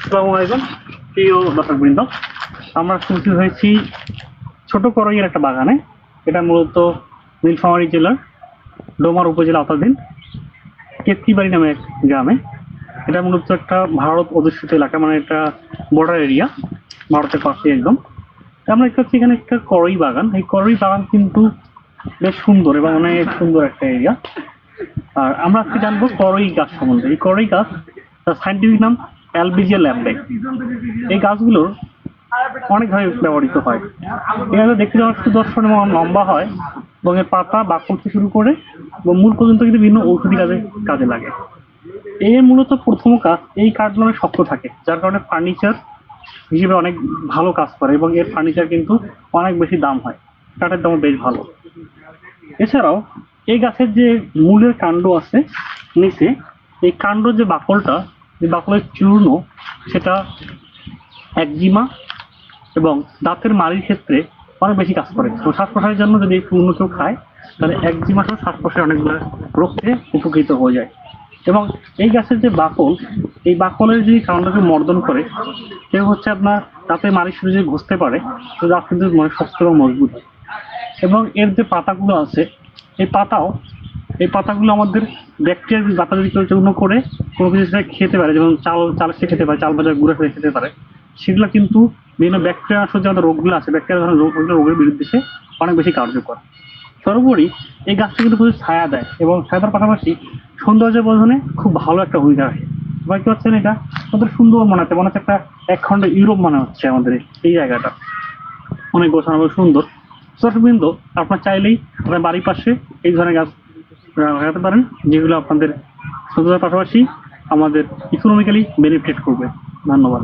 আসসালামু আলাইকুম। প্রিয় দর্শকবৃন্দ, আমরা উপস্থিত হয়েছি ছোট করইয়ের একটা বাগানে। এটা মূলত নীলফামারী জেলার ডোমার উপজেলা আওতাধীন কেতকিবাড়ি নামে এক গ্রামে। এটা মূলত একটা ভারত অধিষ্ঠিত এলাকা মানে একটা বর্ডার এরিয়া ভারতের পাশে একদম। আমরা দেখতে পাচ্ছি এখানে একটা করই বাগান। এই করই বাগান কিন্তু বেশ সুন্দর এবং অনেক সুন্দর একটা এরিয়া আর আমরা আজকে জানব করই গাছ সম্বন্ধে। এই করই গাছ, তার সাইন্টিফিক নাম অ্যালবিজিয়া ল্যাম্বে এই গাছগুলোর অনেকভাবে ব্যবহৃত হয়। এখানে দেখতে যাওয়ার সুদর্শন এবং লম্বা হয় এবং এর পাতা বাকল থেকে শুরু করে এবং মূল পর্যন্ত কিন্তু বিভিন্ন ঔষধি কাজে কাজে লাগে। এর মূলত প্রথম কাজ, এই কাঠগুলো অনেক শক্ত থাকে, যার কারণে ফার্নিচার হিসেবে অনেক ভালো কাজ করে এবং এর ফার্নিচার কিন্তু অনেক বেশি দাম হয়। কাঠের দাম বেশ ভালো। এছাড়াও এই গাছের যে মূলের কাণ্ড আছে, নিচে, এই কাণ্ড যে বাকলটা যে বাকলের চূর্ণ, সেটা একজিমা এবং দাঁতের মাড়ির ক্ষেত্রে অনেক বেশি কাজ করে। তো শ্বাস প্রশ্বাসের জন্য যদি এই চূর্ণ কেউ খায়, তাহলে একজিমা সহ শ্বাস প্রশ্বাসের অনেকগুলো রোগ থেকে উপকৃত হয়ে যায়। এবং এই গাছের যে বাকল, এই বাকলের যদি কাণ্ডকে মর্দন করে কেউ হচ্ছে আপনার দাঁতের মাড়ির সাথে যদি ঘষতে পারে, তো দাঁত কিন্তু শক্ত এবং মজবুত হয়। এবং এর যে পাতাগুলো আছে, এই পাতাও এই পাতাগুলো আমাদের কেউ চূর্ণ করে কোনো কিছু সেটা খেতে পারে, যেমন চাল চাল সে খেতে পারে, চাল বাজার গুঁড়া করে খেতে পারে। সেগুলো কিন্তু বিভিন্ন ব্যাকটেরিয়া আসলে যে আমাদের রোগগুলো আছে ব্যাকটেরিয়া ধরনের রোগ রোগের বিরুদ্ধে সে অনেক বেশি কার্যকর। সর্বোপরি এই গাছটা কিন্তু প্রচুর ছায়া দেয় এবং ছায়া দেওয়ার পাশাপাশি সৌন্দর্য বর্ধনে খুব ভালো একটা ভূমিকা রাখে। সবাই কি পাচ্ছেন এটা? আমাদের সুন্দর মনে হচ্ছে মনে হচ্ছে একটা এক খণ্ড ইউরোপ মনে হচ্ছে আমাদের এই জায়গাটা। অনেক গোছানো, সুন্দর। দর্শকবৃন্দ, আপনার চাইলেই আপনার বাড়ির পাশে এই ধরনের গাছ লাগাতে পারেন যেগুলো আপনাদের সুন্দরের পাশাপাশি আমাদের ইকোনমিক্যালি বেনিফিট করবে। ধন্যবাদ।